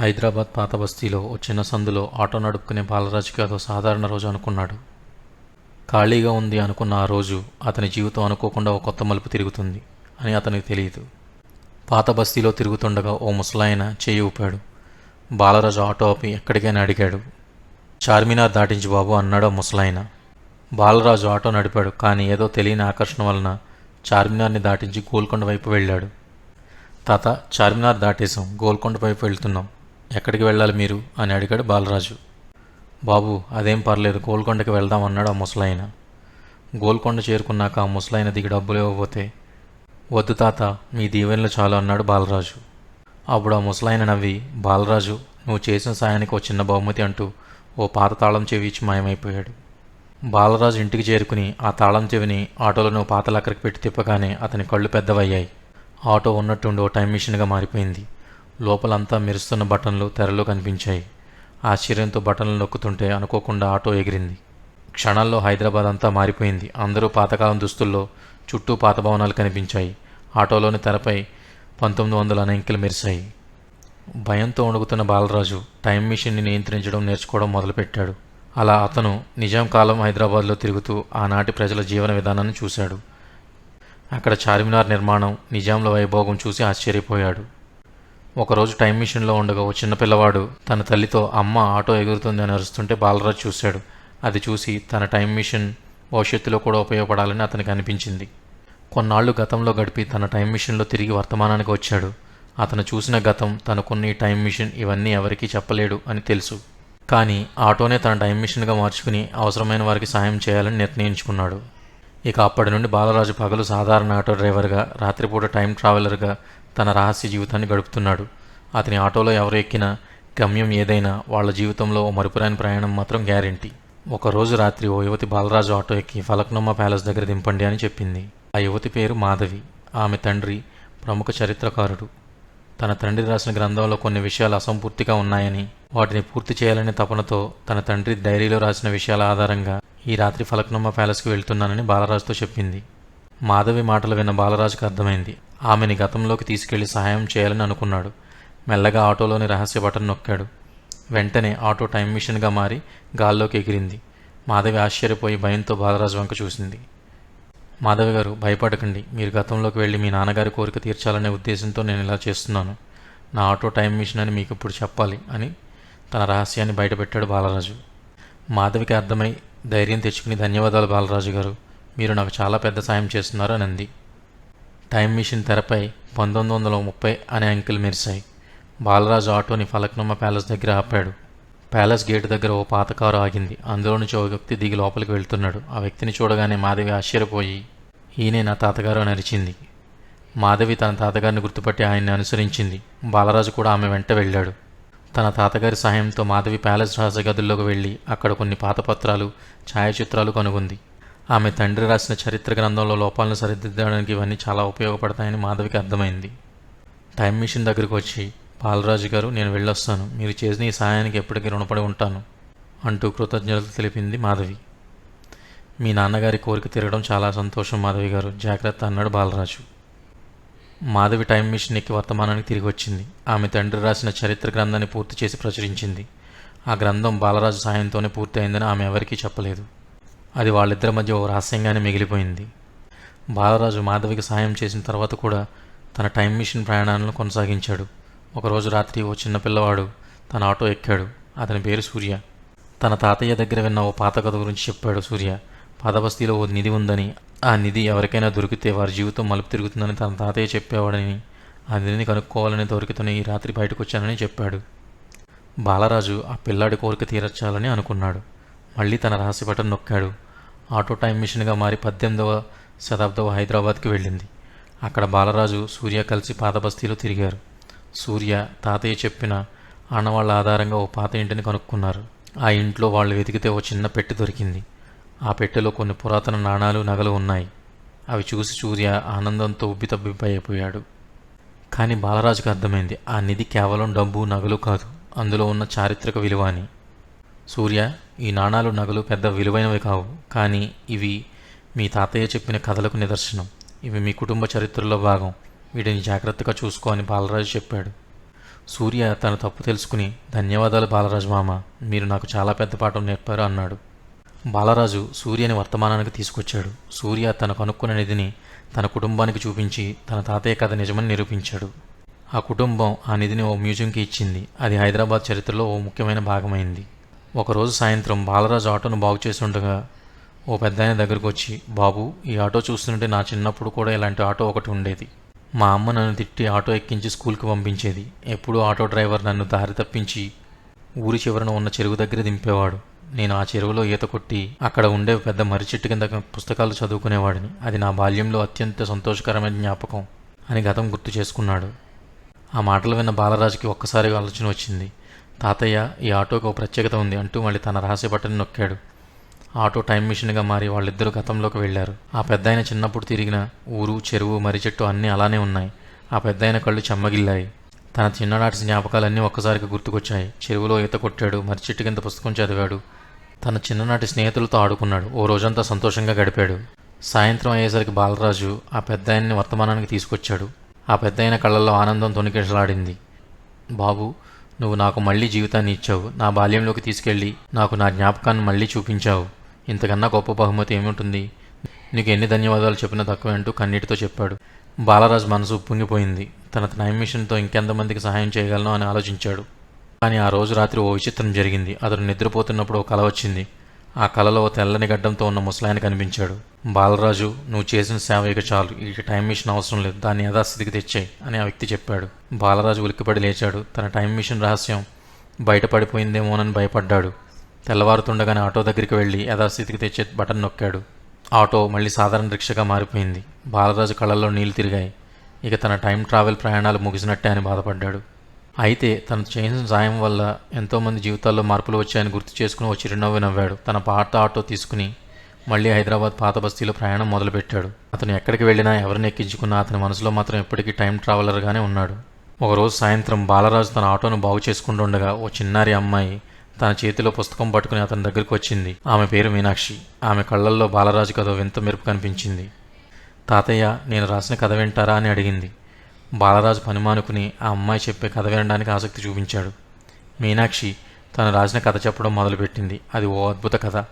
హైదరాబాద్ పాత బస్తీలో ఓ చిన్న సందులో ఆటో నడుపుకునే బాలరాజుకి అదో సాధారణ రోజు అనుకున్నాడు. ఖాళీగా ఉంది అనుకున్న ఆ రోజు అతని జీవితం అనుకోకుండా ఓ కొత్త మలుపు తిరుగుతుంది అని అతనికి తెలియదు. పాత బస్తీలో తిరుగుతుండగా ఓ ముసలాయన చేయి ఊపాడు. బాలరాజు ఆటో ఆపి ఎక్కడికైనా అడిగాడు. చార్మినార్ దాటించి బాబు అన్నాడు ఆ ముసలాయన. బాలరాజు ఆటో నడిపాడు కానీ ఏదో తెలియని ఆకర్షణ వలన చార్మినార్ని దాటించి గోల్కొండ వైపు వెళ్ళాడు. తాత చార్మినార్ దాటేశాం. గోల్కొండ వైపు వెళ్తున్నాం. ఎక్కడికి వెళ్ళాలి మీరు? అని అడిగాడు బాలరాజు. బాబు అదేం పర్లేదు గోల్కొండకి వెళ్దాం అన్నాడు ఆ ముసలాయన. గోల్కొండ చేరుకున్నాక ఆ ముసలాయన దిగి డబ్బులు ఇవ్వబోతే వద్దు తాత మీ దీవెనలు చాలు అన్నాడు బాలరాజు. అప్పుడు ఆ ముసలాయన నవ్వి బాలరాజు నువ్వు చేసిన సాయానికి ఓ చిన్న బహుమతి అంటూ ఓ పాత తాళం చెవి ఇచ్చి మాయమైపోయాడు. బాలరాజు ఇంటికి చేరుకుని ఆ తాళం చెవిని ఆటోలో పాతలక్కరికి పెట్టి తిప్పగానే అతని కళ్ళు పెద్దవయ్యాయి. ఆటో ఉన్నట్టుండి ఓ టైం మిషన్గా మారిపోయింది. లోపలంతా మెరుస్తున్న బటన్లు తెరలు కనిపించాయి. ఆశ్చర్యంతో బటన్లు నొక్కుతుంటే అనుకోకుండా ఆటో ఎగిరింది. క్షణాల్లో హైదరాబాద్ అంతా మారిపోయింది. అందరూ పాతకాలం దుస్తుల్లో చుట్టూ పాత భవనాలు కనిపించాయి. ఆటోలోని తెరపై పంతొమ్మిది వందల అనేంకెలు మెరిశాయి. భయంతో వణుకుతున్న బాలరాజు టైం మిషన్ని నియంత్రించడం నేర్చుకోవడం మొదలుపెట్టాడు. అలా అతను నిజాం కాలం హైదరాబాద్లో తిరుగుతూ ఆనాటి ప్రజల జీవన విధానాన్ని చూశాడు. అక్కడ చార్మినార్ నిర్మాణం నిజాంల వైభోగం చూసి ఆశ్చర్యపోయాడు. ఒకరోజు టైం మిషన్లో ఉండగా ఓ చిన్న పిల్లవాడు తన తల్లితో అమ్మ ఆటో ఎగురుతుంది అని అరుస్తుంటే బాలరాజు చూశాడు. అది చూసి తన టైం మిషన్ భవిష్యత్తులో కూడా ఉపయోగపడాలని అతనికి అనిపించింది. కొన్నాళ్ళు గతంలో గడిపి తన టైం మిషన్లో తిరిగి వర్తమానానికి వచ్చాడు. అతను చూసిన గతం తనకున్న ఈ టైం మిషన్ ఇవన్నీ ఎవరికీ చెప్పలేడు అని తెలుసు. కానీ ఆటోనే తన టైం మిషన్గా మార్చుకుని అవసరమైన వారికి సాయం చేయాలని నిర్ణయించుకున్నాడు. ఇక అప్పటి నుండి బాలరాజు పగలు సాధారణ ఆటో డ్రైవర్గా రాత్రిపూట టైం ట్రావెలర్గా తన రహస్య జీవితాన్ని గడుపుతున్నాడు. అతని ఆటోలో ఎవరు ఎక్కినా గమ్యం ఏదైనా వాళ్ళ జీవితంలో ఓ మరుపురాని ప్రయాణం మాత్రం గ్యారెంటీ. ఒకరోజు రాత్రి ఓ యువతి బాలరాజు ఆటో ఎక్కి ఫలక్నమ్మ ప్యాలెస్ దగ్గర దింపండి అని చెప్పింది. ఆ యువతి పేరు మాధవి. ఆమె తండ్రి ప్రముఖ చరిత్రకారుడు. తన తండ్రి రాసిన గ్రంథంలో కొన్ని విషయాలు అసంపూర్తిగా ఉన్నాయని వాటిని పూర్తి చేయాలనే తపనతో తన తండ్రి డైరీలో రాసిన విషయాల ఆధారంగా ఈ రాత్రి ఫలక్నమ్మ ప్యాలెస్కి వెళ్తున్నానని బాలరాజుతో చెప్పింది. మాధవి మాటలు విన్న బాలరాజుకు అర్థమైంది. ఆమెని గతంలోకి తీసుకెళ్ళి సహాయం చేయాలని అనుకున్నాడు. మెల్లగా ఆటోలోని రహస్య బటన్ నొక్కాడు. వెంటనే ఆటో టైం మిషన్గా మారి గాల్లోకి ఎగిరింది. మాధవి ఆశ్చర్యపోయి భయంతో బాలరాజు వంక చూసింది. మాధవి గారు భయపడకండి. మీరు గతంలోకి వెళ్ళి మీ నాన్నగారి కోరిక తీర్చాలనే ఉద్దేశంతో నేను ఇలా చేస్తున్నాను. నా ఆటో టైం మిషన్ అని మీకు ఇప్పుడు చెప్పాలి అని తన రహస్యాన్ని బయటపెట్టాడు బాలరాజు. మాధవికి అర్థమై ధైర్యం తెచ్చుకుని ధన్యవాదాలు బాలరాజు గారు. మీరు నాకు చాలా పెద్ద సాయం చేస్తున్నారు అని అంది. టైం మిషన్ తెరపై పంతొమ్మిది వందల ముప్పై అనే అంకెలు మెరిశాయి. బాలరాజు ఆటోని ఫలక్నుమ్మ ప్యాలెస్ దగ్గర ఆపాడు. ప్యాలెస్ గేటు దగ్గర ఓ పాత కారు ఆగింది. అందులో నుంచి ఓ వ్యక్తి దిగి లోపలికి వెళ్తున్నాడు. ఆ వ్యక్తిని చూడగానే మాధవి ఆశ్చర్యపోయి ఈయనే నా తాతగారు అని అరిచింది. మాధవి తన తాతగారిని గుర్తుపట్టి ఆయన్ని అనుసరించింది. బాలరాజు కూడా ఆమె వెంట వెళ్ళాడు. తన తాతగారి సహాయంతో మాధవి ప్యాలెస్ రాజగదుల్లోకి వెళ్ళి అక్కడ కొన్ని పాత పత్రాలు ఛాయాచిత్రాలు కనుగొంది. ఆమె తండ్రి రాసిన చరిత్ర గ్రంథంలో లోపాలను సరిదిద్దడానికి ఇవన్నీ చాలా ఉపయోగపడతాయని మాధవికి అర్థమైంది. టైం మిషన్ దగ్గరికి వచ్చి బాలరాజు గారు నేను వెళ్ళొస్తాను. మీరు చేసిన ఈ సహాయానికి ఎప్పటికీ రుణపడి ఉంటాను అంటూ కృతజ్ఞతలు తెలిపింది మాధవి. మీ నాన్నగారి కోరిక తిరగడం చాలా సంతోషం మాధవి గారు. జాగ్రత్త అన్నాడు బాలరాజు. మాధవి టైం మిషన్ ఎక్కి వర్తమానానికి తిరిగి వచ్చింది. ఆమె తండ్రి రాసిన చరిత్ర గ్రంథాన్ని పూర్తి చేసి ప్రచురించింది. ఆ గ్రంథం బాలరాజు సాయంతోనే పూర్తి అయిందని ఆమె ఎవరికీ చెప్పలేదు. అది వాళ్ళిద్దరి మధ్య ఓ రహస్యంగానే మిగిలిపోయింది. బాలరాజు మాధవికి సాయం చేసిన తర్వాత కూడా తన టైం మిషన్ ప్రయాణాలను కొనసాగించాడు. ఒకరోజు రాత్రి ఓ చిన్నపిల్లవాడు తన ఆటో ఎక్కాడు. అతని పేరు సూర్య. తన తాతయ్య దగ్గర విన్న ఓ పాత కథ గురించి చెప్పాడు సూర్య. పాదబస్తీలో ఓ నిధి ఉందని ఆ నిధి ఎవరికైనా దొరికితే వారి జీవితం మలుపు తిరుగుతుందని తన తాతయ్య చెప్పేవాడని ఆ నిధిని కనుక్కోవాలని దొరికితేనే ఈ రాత్రి బయటకు వచ్చానని చెప్పాడు. బాలరాజు ఆ పిల్లాడి కోరిక తీర్చాలని అనుకున్నాడు. మళ్ళీ తన రహస్య బటన్ నొక్కాడు. ఆటో టైం మిషన్గా మారి పద్దెనిమిదవ శతాబ్దవ హైదరాబాద్కి వెళ్ళింది. అక్కడ బాలరాజు సూర్య కలిసి పాత బస్తీలో తిరిగారు. సూర్య తాతయ్య చెప్పిన ఆనవాళ్ళ ఆధారంగా ఓ పాత ఇంటిని కనుక్కున్నారు. ఆ ఇంట్లో వాళ్ళు వెతికితే ఓ చిన్న పెట్టె దొరికింది. ఆ పెట్టెలో కొన్ని పురాతన నాణాలు నగలు ఉన్నాయి. అవి చూసి సూర్య ఆనందంతో ఉబ్బితబ్బిబ్బైపోయాడు. కానీ బాలరాజుకు అర్థమైంది ఆ నిధి కేవలం డబ్బు నగలు కాదు. అందులో ఉన్న చారిత్రక విలువ అని. సూర్య ఈ నాణాలు నగలు పెద్ద విలువైనవి కావు కానీ ఇవి మీ తాతయ్య చెప్పిన కథలకు నిదర్శనం. ఇవి మీ కుటుంబ చరిత్రలో భాగం. వీటిని జాగ్రత్తగా చూసుకోని బాలరాజు చెప్పాడు. సూర్య తన తప్పు తెలుసుకుని ధన్యవాదాలు బాలరాజు మామ మీరు నాకు చాలా పెద్ద పాఠం నేర్పారు అన్నాడు. బాలరాజు సూర్యని వర్తమానానికి తీసుకొచ్చాడు. సూర్య తన కనుక్కున్న నిధిని తన కుటుంబానికి చూపించి తన తాతయ్య కథ నిజమని నిరూపించాడు. ఆ కుటుంబం ఆ నిధిని ఓ మ్యూజియంకి ఇచ్చింది. అది హైదరాబాద్ చరిత్రలో ఓ ముఖ్యమైన భాగమైంది. ఒకరోజు సాయంత్రం బాలరాజు ఆటోను బాగు చేస్తుండగా ఓ పెద్దాయన దగ్గరకు వచ్చి బాబు ఈ ఆటో చూస్తుంటే నా చిన్నప్పుడు కూడా ఇలాంటి ఆటో ఒకటి ఉండేది. మా అమ్మ నన్ను తిట్టి ఆటో ఎక్కించి స్కూల్కి పంపించేది. ఎప్పుడూ ఆటో డ్రైవర్ నన్ను దారి తప్పించి ఊరి చివరన ఉన్న చెరువు దగ్గర దింపేవాడు. నేను ఆ చెరువులో ఈత కొట్టి అక్కడ ఉండే పెద్ద మర్రి చెట్టు కింద పుస్తకాలు చదువుకునేవాడిని. అది నా బాల్యంలో అత్యంత సంతోషకరమైన జ్ఞాపకం అని గతం గుర్తు చేసుకున్నాడు. ఆ మాటలు విన్న బాలరాజుకి ఒక్కసారిగా ఆలోచన వచ్చింది. తాతయ్య ఈ ఆటోకు ఒక ప్రత్యేకత ఉంది అంటూ మళ్ళీ తన రహస్య బట్టను నొక్కాడు. ఆటో టైం మిషన్గా మారి వాళ్ళిద్దరూ గతంలోకి వెళ్ళారు. ఆ పెద్దాయన చిన్నప్పుడు తిరిగిన ఊరు చెరువు మర్రి చెట్టు అన్నీ అలానే ఉన్నాయి. ఆ పెద్దాయన కళ్ళు చెమ్మగిల్లాయి. తన చిన్ననాటి జ్ఞాపకాలన్నీ ఒక్కసారిగా గుర్తుకొచ్చాయి. చెరువులో ఈత కొట్టాడు మర్రి చెట్టు కింద పుస్తకం చదివాడు. తన చిన్ననాటి స్నేహితులతో ఆడుకున్నాడు. ఓ రోజంతా సంతోషంగా గడిపాడు. సాయంత్రం అయ్యేసరికి బాలరాజు ఆ పెద్దాయన్ని వర్తమానానికి తీసుకొచ్చాడు. ఆ పెద్దాయన కళ్ళల్లో ఆనందం తొణికిసలాడింది బాబు నువ్వు నాకు మళ్ళీ జీవితాన్ని ఇచ్చావు. నా బాల్యంలోకి తీసుకెళ్ళి నాకు నా జ్ఞాపకాన్ని మళ్ళీ చూపించావు. ఇంతకన్నా గొప్ప బహుమతి ఏముంటుంది? నీకు ఎన్ని ధన్యవాదాలు చెప్పినా తక్కువ అంటూ కన్నీటితో చెప్పాడు. బాలరాజు మనసు ఉప్పొంగిపోయింది. తన టైం మిషన్తో ఇంకెంతమందికి సహాయం చేయగలను అని ఆలోచించాడు. కానీ ఆ రోజు రాత్రి ఓ విచిత్రం జరిగింది. అతను నిద్రపోతున్నప్పుడు ఓ కల వచ్చింది. ఆ కలలో తెల్లని గడ్డంతో ఉన్న ముసలాయన కనిపించాడు. బాలరాజు నువ్వు చేసిన సేవ ఇక చాలు. ఇక టైం మిషన్ అవసరం లేదు. దాన్ని యథాస్థితికి తెచ్చాయి అని ఆ వ్యక్తి చెప్పాడు. బాలరాజు ఉలిక్కిపడి లేచాడు. తన టైం మిషన్ రహస్యం బయటపడిపోయిందేమోనని భయపడ్డాడు. తెల్లవారుతుండగానే ఆటో దగ్గరికి వెళ్ళి యథాస్థితికి తెచ్చే బటన్ నొక్కాడు. ఆటో మళ్ళీ సాధారణ రిక్షగా మారిపోయింది. బాలరాజు కళ్ళల్లో నీళ్ళు తిరిగాయి. ఇక తన టైం ట్రావెల్ ప్రయాణాలు ముగిసినట్టే అని బాధపడ్డాడు. అయితే తను చేసిన సాయం వల్ల ఎంతోమంది జీవితాల్లో మార్పులు వచ్చాయని గుర్తు చేసుకుని ఓ చిరునవ్వు నవ్వాడు. తన పాత ఆటో తీసుకుని మళ్ళీ హైదరాబాద్ పాత బస్తీలో ప్రయాణం మొదలుపెట్టాడు. అతను ఎక్కడికి వెళ్ళినా ఎవరిని ఎక్కించుకున్నా అతని మనసులో మాత్రం ఎప్పటికీ టైం ట్రావెలర్గానే ఉన్నాడు. ఒకరోజు సాయంత్రం బాలరాజు తన ఆటోను బాగు చేసుకుంటుండగా ఓ చిన్నారి అమ్మాయి తన చేతిలో పుస్తకం పట్టుకుని అతని దగ్గరికి వచ్చింది. ఆమె పేరు మీనాక్షి. ఆమె కళ్ళల్లో బాలరాజు కథ వింత మెరుపు కనిపించింది. తాతయ్య నేను రాసిన కథ వింటారా అని అడిగింది. బాలరాజు పనిమానుకుని ఆ అమ్మాయి చెప్పే కథ వినడానికి ఆసక్తి చూపించాడు. మీనాక్షి తను రాసిన కథ చెప్పడం మొదలుపెట్టింది. అది ఓ అద్భుత కథ.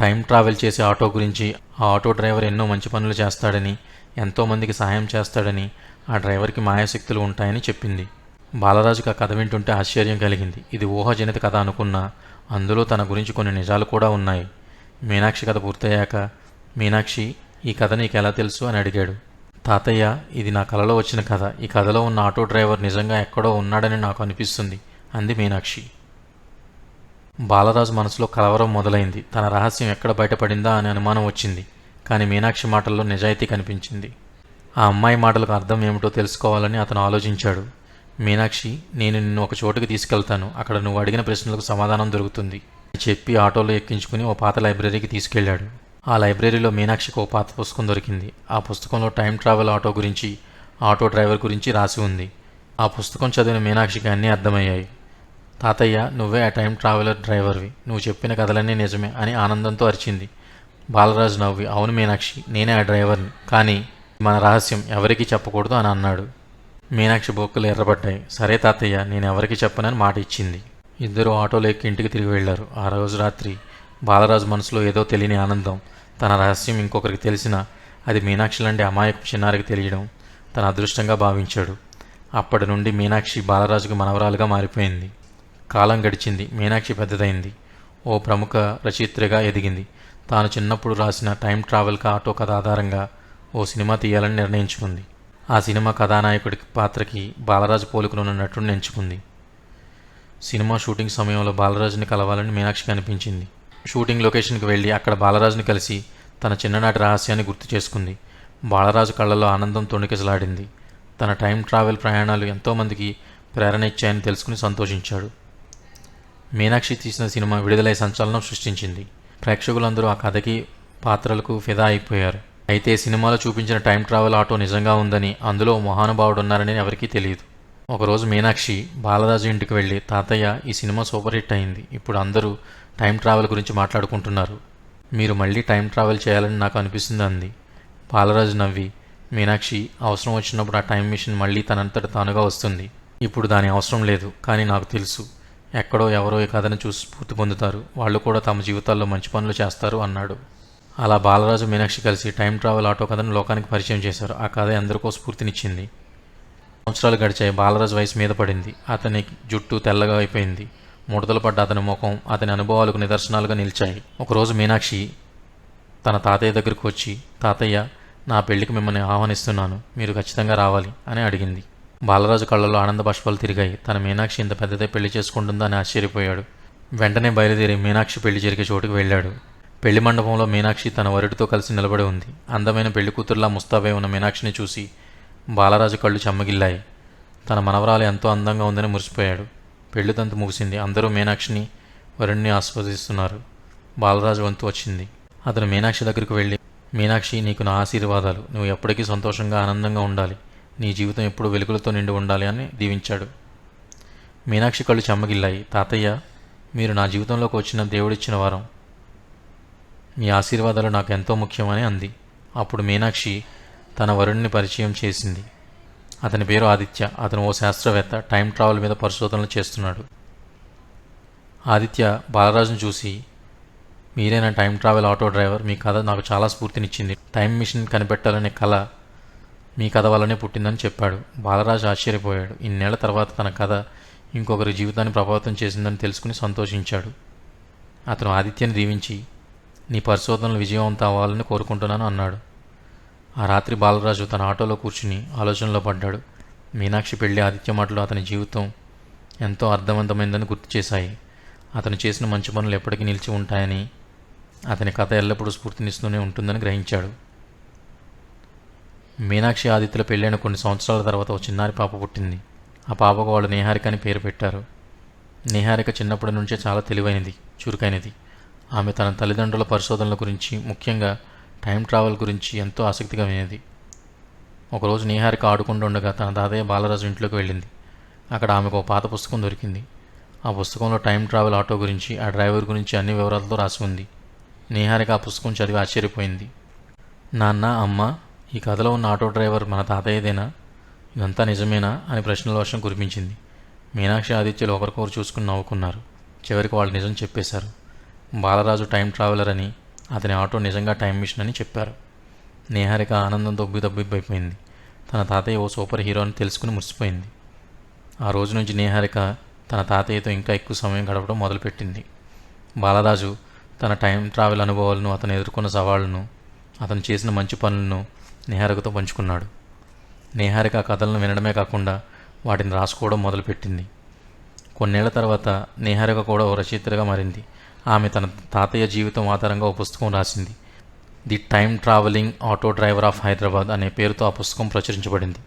టైం ట్రావెల్ చేసే ఆటో గురించి ఆ ఆటో డ్రైవర్ ఎన్నో మంచి పనులు చేస్తాడని ఎంతోమందికి సహాయం చేస్తాడని ఆ డ్రైవర్కి మాయాశక్తులు ఉంటాయని చెప్పింది. బాలరాజుకు ఆ కథ వింటుంటే ఆశ్చర్యం కలిగింది. ఇది ఊహాజనిత కథ అనుకున్నా అందులో తన గురించి కొన్ని నిజాలు కూడా ఉన్నాయి. మీనాక్షి కథ పూర్తయ్యాక మీనాక్షి ఈ కథ నీకు ఎలా తెలుసు? అని అడిగాడు. తాతయ్య ఇది నా కలలో వచ్చిన కథ. ఈ కథలో ఉన్న ఆటో డ్రైవర్ నిజంగా ఎక్కడో ఉన్నాడని నాకు అనిపిస్తుంది అంది మీనాక్షి. బాలరాజు మనసులో కలవరం మొదలైంది. తన రహస్యం ఎక్కడ బయటపడిందా అనే అనుమానం వచ్చింది కానీ మీనాక్షి మాటల్లో నిజాయితీ కనిపించింది. ఆ అమ్మాయి మాటలకు అర్థం ఏమిటో తెలుసుకోవాలని అతను ఆలోచించాడు. మీనాక్షి నేను నిన్ను ఒక చోటుకి తీసుకెళ్తాను. అక్కడ నువ్వు అడిగిన ప్రశ్నలకు సమాధానం దొరుకుతుంది అని చెప్పి ఆటోలో ఎక్కించుకుని ఓ పాత లైబ్రరీకి తీసుకెళ్ళాడు ఆ లైబ్రరీలో మీనాక్షికి ఓ పాత పుస్తకం దొరికింది. ఆ పుస్తకంలో టైం ట్రావెల్ ఆటో గురించి ఆటో డ్రైవర్ గురించి రాసి ఉంది. ఆ పుస్తకం చదివిన మీనాక్షికి అన్నీ అర్థమయ్యాయి. తాతయ్య నువ్వే ఆ టైం ట్రావెలర్ డ్రైవర్వి. నువ్వు చెప్పిన కథలన్నీ నిజమే అని ఆనందంతో అరిచింది. బాలరాజు నవ్వి అవును మీనాక్షి నేనే ఆ డ్రైవర్ని. కానీ మన రహస్యం ఎవరికీ చెప్పకూడదు అని అన్నాడు. మీనాక్షి బొక్కులు ఎర్రబడ్డాయి. సరే తాతయ్య నేను ఎవరికి చెప్పనని మాట ఇచ్చింది. ఇద్దరు ఆటోలో ఎక్కి ఇంటికి తిరిగి వెళ్ళారు ఆ రోజు రాత్రి బాలరాజు మనసులో ఏదో తెలియని ఆనందం. తన రహస్యం ఇంకొకరికి తెలిసిన అది మీనాక్షి లాంటి అమాయక చిన్నారికి తెలియడం తన అదృష్టంగా భావించాడు. అప్పటి నుండి మీనాక్షి బాలరాజుకు మనవరాలుగా మారిపోయింది. కాలం గడిచింది మీనాక్షి పెద్దదైంది. ఓ ప్రముఖ రచయిత్రిగా ఎదిగింది. తాను చిన్నప్పుడు రాసిన టైం ట్రావెల్ ఆటో కథ ఆధారంగా ఓ సినిమా తీయాలని నిర్ణయించుకుంది. ఆ సినిమా కథానాయకుడి పాత్రకి బాలరాజు పోలికలున్న నటుడిని ఎంచుకుంది. సినిమా షూటింగ్ సమయంలో బాలరాజుని కలవాలని మీనాక్షికి అనిపించింది. షూటింగ్ లొకేషన్కి వెళ్ళి అక్కడ బాలరాజుని కలిసి తన చిన్ననాటి రహస్యాన్ని గుర్తు చేసుకుంది. బాలరాజు కళ్ళలో ఆనందం తొణికిసలాడింది. తన టైం ట్రావెల్ ప్రయాణాలు ఎంతోమందికి ప్రేరణ ఇచ్చాయని తెలుసుకుని సంతోషించాడు. మీనాక్షి తీసిన సినిమా విడుదలై సంచలనం సృష్టించింది. ప్రేక్షకులందరూ ఆ కథకి పాత్రలకు ఫిదా అయిపోయారు. అయితే సినిమాలో చూపించిన టైం ట్రావెల్ ఆటో నిజంగా ఉందని అందులో మహానుభావుడు ఉన్నారని ఎవరికీ తెలియదు. ఒకరోజు మీనాక్షి బాలరాజు ఇంటికి వెళ్ళి తాతయ్య ఈ సినిమా సూపర్ హిట్ అయింది. ఇప్పుడు అందరూ టైం ట్రావెల్ గురించి మాట్లాడుకుంటున్నారు. మీరు మళ్ళీ టైం ట్రావెల్ చేయాలని నాకు అనిపిస్తుంది అంది. బాలరాజు నవ్వి మీనాక్షి అవసరం వచ్చినప్పుడు ఆ టైం మిషన్ మళ్ళీ తనంతట తానుగా వస్తుంది. ఇప్పుడు దాని అవసరం లేదు కానీ నాకు తెలుసు. ఎక్కడో ఎవరో ఈ కథను చూసి స్ఫూర్తి పొందుతారు. వాళ్ళు కూడా తమ జీవితాల్లో మంచి పనులు చేస్తారు అన్నాడు. అలా బాలరాజు మీనాక్షి కలిసి టైం ట్రావెల్ ఆటో కథను లోకానికి పరిచయం చేశారు. ఆ కథ ఎందరికో స్ఫూర్తినిచ్చింది. సంవత్సరాలు గడిచాయి. బాలరాజు వయసు మీద పడింది. అతని జుట్టు తెల్లగా అయిపోయింది. ముడతలు పడ్డ అతని ముఖం అతని అనుభవాలకు నిదర్శనాలుగా నిలిచాయి. ఒకరోజు మీనాక్షి తన తాతయ్య దగ్గరకు వచ్చి తాతయ్య నా పెళ్ళికి మిమ్మల్ని ఆహ్వానిస్తున్నాను మీరు ఖచ్చితంగా రావాలి అని అడిగింది. బాలరాజు కళ్ళలో ఆనంద బాష్పాలు తిరిగాయి. తన మీనాక్షి ఇంత పెద్దదే పెళ్ళి చేసుకుంటుందా అని ఆశ్చర్యపోయాడు. వెంటనే బయలుదేరి మీనాక్షి పెళ్ళి జరిగే చోటుకు వెళ్ళాడు. పెళ్ళి మండపంలో మీనాక్షి తన వరుడితో కలిసి నిలబడి ఉంది. అందమైన పెళ్ళి కూతురులా ముస్తాబై ఉన్న మీనాక్షిని చూసి బాలరాజు కళ్ళు చెమ్మగిల్లాయి. తన మనవరాలు ఎంతో అందంగా ఉందని మురిసిపోయాడు. పెళ్ళిదంతు ముగిసింది. అందరూ మీనాక్షిని వరుణ్ణి ఆస్వాదిస్తున్నారు. బాలరాజు వంతు వచ్చింది. అతను మీనాక్షి దగ్గరికి వెళ్ళి మీనాక్షి నీకు నా ఆశీర్వాదాలు. నువ్వు ఎప్పటికీ సంతోషంగా ఆనందంగా ఉండాలి. నీ జీవితం ఎప్పుడు వెలుగులతో నిండి ఉండాలి అని దీవించాడు. మీనాక్షి కళ్ళు చెమ్మగిల్లాయి. తాతయ్య మీరు నా జీవితంలోకి వచ్చిన దేవుడిచ్చిన వారం. మీ ఆశీర్వాదాలు నాకు ఎంతో ముఖ్యమని అంది. అప్పుడు మీనాక్షి తన వరుణ్ణి పరిచయం చేసింది. అతని పేరు ఆదిత్య. అతను ఓ శాస్త్రవేత్త. టైం ట్రావెల్ మీద పరిశోధనలు చేస్తున్నాడు. ఆదిత్య బాలరాజును చూసి మీరేనా టైం ట్రావెల్ ఆటో డ్రైవర్. మీ కథ నాకు చాలా స్ఫూర్తినిచ్చింది. టైం మిషన్ కనిపెట్టాలనే కళ మీ కథ వల్లనే పుట్టిందని చెప్పాడు. బాలరాజు ఆశ్చర్యపోయాడు. ఇన్నేళ్ళ తర్వాత తన కథ ఇంకొకరి జీవితాన్ని ప్రభావితం చేసిందని తెలుసుకుని సంతోషించాడు. అతను ఆదిత్యని దీవించి నీ పరిశోధనలు విజయవంతం అవ్వాలని కోరుకుంటున్నాను అన్నాడు. ఆ రాత్రి బాలరాజు తన ఆటోలో కూర్చుని ఆలోచనలో పడ్డాడు. మీనాక్షి పెళ్ళి ఆదిత్య మాటలు అతని జీవితం ఎంతో అర్థవంతమైందని గుర్తు చేశాయి. అతను చేసిన మంచి పనులు ఎప్పటికీ నిలిచి ఉంటాయని అతని కథ ఎల్లప్పుడూ స్ఫూర్తినిస్తూనే ఉంటుందని గ్రహించాడు. మీనాక్షి ఆదిత్యుల పెళ్ళైన కొన్ని సంవత్సరాల తర్వాత ఒక చిన్నారి పాప పుట్టింది. ఆ పాపకు వాళ్ళు నేహారిక అని పేరు పెట్టారు. నేహారిక చిన్నప్పటి నుంచే చాలా తెలివైనది చురుకైనది. ఆమె తన తల్లిదండ్రుల పరిశోధనల గురించి ముఖ్యంగా టైం ట్రావెల్ గురించి ఎంతో ఆసక్తిగా వినేది. ఒకరోజు నీహారిక ఆడుకుంటుండగా తన తాతయ్య బాలరాజు ఇంట్లోకి వెళ్ళింది. అక్కడ ఆమెకు ఒక పాత పుస్తకం దొరికింది. ఆ పుస్తకంలో టైం ట్రావెల్ ఆటో గురించి ఆ డ్రైవర్ గురించి అన్ని వివరాలతో రాసి ఉంది. నీహారిక ఆ పుస్తకం చదివి ఆశ్చర్యపోయింది. నాన్న అమ్మ ఈ కథలో ఉన్న ఆటో డ్రైవర్ మన తాతయ్యదేనా? ఇదంతా నిజమేనా? అని ప్రశ్నల వర్షం కురిపించింది. మీనాక్షి ఆదిత్యులు ఒకరికొకరు చూసుకుని నవ్వుకున్నారు. చివరికి వాళ్ళు నిజం చెప్పేశారు. బాలరాజు టైం ట్రావెలర్ అని అతని ఆటో నిజంగా టైం మిషన్ అని చెప్పారు. నేహారిక ఆనందం దొబ్బి దొబ్బిపోయింది తన తాతయ్య ఓ సూపర్ హీరో అని తెలుసుకుని మురిసిపోయింది. ఆ రోజు నుంచి నేహారిక తన తాతయ్యతో ఇంకా ఎక్కువ సమయం గడపడం మొదలుపెట్టింది. బాలరాజు తన టైం ట్రావెల్ అనుభవాలను అతను ఎదుర్కొన్న సవాళ్ళను అతను చేసిన మంచి పనులను నేహారికతో పంచుకున్నాడు. నేహారిక కథలను వినడమే కాకుండా వాటిని రాసుకోవడం మొదలుపెట్టింది. కొన్నేళ్ళ తర్వాత నేహారిక కూడా ఓ రచయితగా మారింది. ఆమె తన తాతయ్య జీవితం ఆధారంగా ఓ పుస్తకం రాసింది. The time travelling auto driver of Hyderabad అనే పేరుతో ఆ పుస్తకం ప్రచురించబడింది.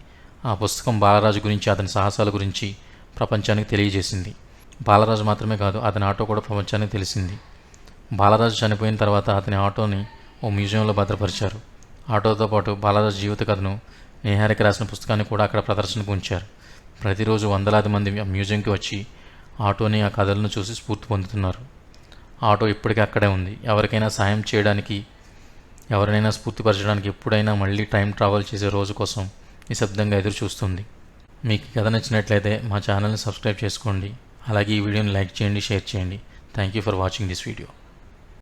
ఆ పుస్తకం బాలరాజు గురించి అతని సాహసాల గురించి ప్రపంచానికి తెలియజేసింది. బాలరాజు మాత్రమే కాదు అతని ఆటో కూడా ప్రపంచానికి తెలిసింది. బాలరాజు చనిపోయిన తర్వాత అతని ఆటోని ఓ మ్యూజియంలో భద్రపరిచారు. ఆటోతో పాటు బాలరాజు జీవిత కథను నేహారిక రాసిన పుస్తకాన్ని కూడా అక్కడ ప్రదర్శనకు ఉంచారు. ప్రతిరోజు వందలాది మంది ఆ మ్యూజియంకి వచ్చి ఆటోని ఆ కథలను చూసి స్ఫూర్తి పొందుతున్నారు. ఆటో ఇప్పటికీ అక్కడే ఉంది. ఎవరికైనా సాయం చేయడానికి ఎవరినైనా స్ఫూర్తిపరచడానికి ఎప్పుడైనా మళ్ళీ టైం ట్రావెల్ చేసే రోజు కోసం నిశ్శబ్దంగా ఎదురు చూస్తుంది మీకు కథ నచ్చినట్లయితే మా ఛానల్ని సబ్స్క్రైబ్ చేసుకోండి. అలాగే ఈ వీడియోని లైక్ చేయండి షేర్ చేయండి. Thank you for watching this video